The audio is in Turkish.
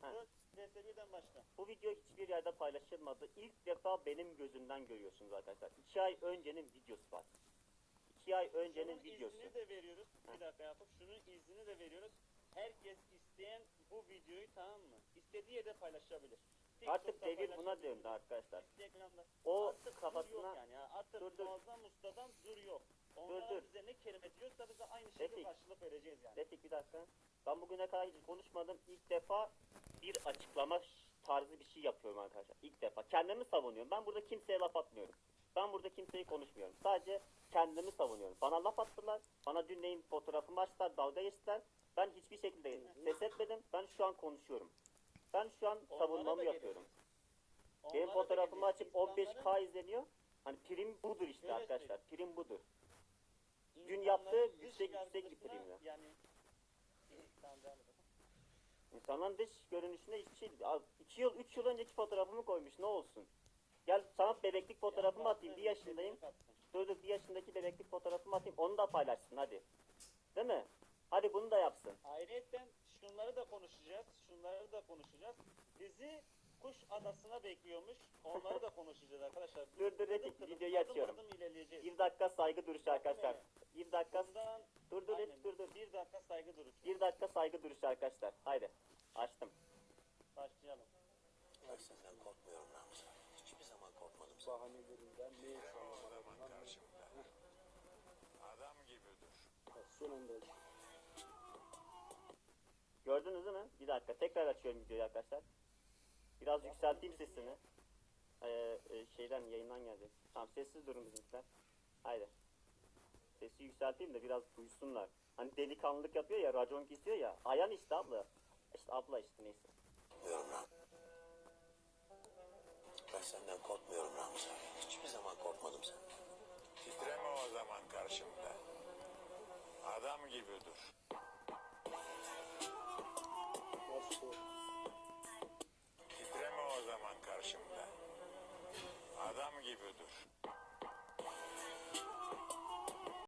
Ha. Dur, VS1'den başla. Bu video hiçbir yerde paylaşılmadı. İlk defa benim gözümden görüyorsunuz arkadaşlar. İki ay öncenin videosu var. İki ay öncenin Şunun videosu. iznini de veriyoruz. Bir dakika yapıp şunun iznini de veriyoruz. Herkes isteyen bu videoyu tamam mı? İstediği yerde paylaşabilir. Artık TikTok'ta devir buna paylaşabilir, döndü arkadaşlar. Instagram'da. O Artık dur kafasına- yok yani. ya. Artık Dur, dur. muazzam ustadan dur yok. Onlar dur. bize ne kelime diyorsa biz de aynı şekilde Vereceğiz yani. Refik bir dakika. Ben bugüne kadar hiç konuşmadım. İlk defa bir açıklama tarzı bir şey yapıyorum arkadaşlar. İlk defa. Kendimi savunuyorum. Ben burada kimseye laf atmıyorum. Ben burada kimseyi konuşmuyorum. Sadece kendimi savunuyorum. Bana laf attılar. Bana dünleyin fotoğrafımı açtılar. Dalga geçtiler. Ben hiçbir şekilde ses etmedim. Ben şu an konuşuyorum. Ben şu an Onlara savunmamı yapıyorum. Benim fotoğrafımı açıp İnsanların- 15K izleniyor. Hani prim budur işte Şöyle arkadaşlar. Prim budur. Dün dış yüksek yüksek bir primle. Yani. İnsanların dış görünüşüne hiçbir şey değil. 2 yıl 3 yıl önceki fotoğrafımı koymuş ne olsun. Gel sana bebeklik fotoğrafımı atayım. Bir yaşındayım. dur bir yaşındaki bebeklik fotoğrafımı atayım. Onu da paylaşsın hadi. Değil mi? Hadi bunu da yapsın. Ayrıca şunları da konuşacağız. Şunları da konuşacağız. Bizi Kuş Adası'na bekliyormuş. Onları da konuşacağız arkadaşlar. Dur, dur, adım, videoyu adım açıyorum. adım ilerleyeceğiz. Bir dakika saygı duruşu arkadaşlar. Bir dakika. Bundan, Dur dur aynen, dur dur. Bir dakika saygı duruşu. Bir dakika saygı duruşu arkadaşlar. Haydi. Açtım. Başlayalım. Ben senden korkmuyorum Ramza. Hiçbir zaman korkmadım senden. bahanelerinden ne zaman karşımda. Adam gibi dur. son anda Gördünüz değil mi? Bir dakika. Tekrar açıyorum videoyu arkadaşlar. Biraz yükselteyim sesini. Ee, e, şeyden yayından geldi. Tamam sessiz durun bizimkiler. Haydi. Sesi yükselteyim de biraz duysunlar. Hani delikanlılık yapıyor ya, racon kesiyor ya. Ayan işte abla. İşte abla işte neyse. Ben senden korkmuyorum Ramza. Hiçbir zaman korkmadım senden. Titreme o zaman karşımda. Adam gibi dur. başka Titreme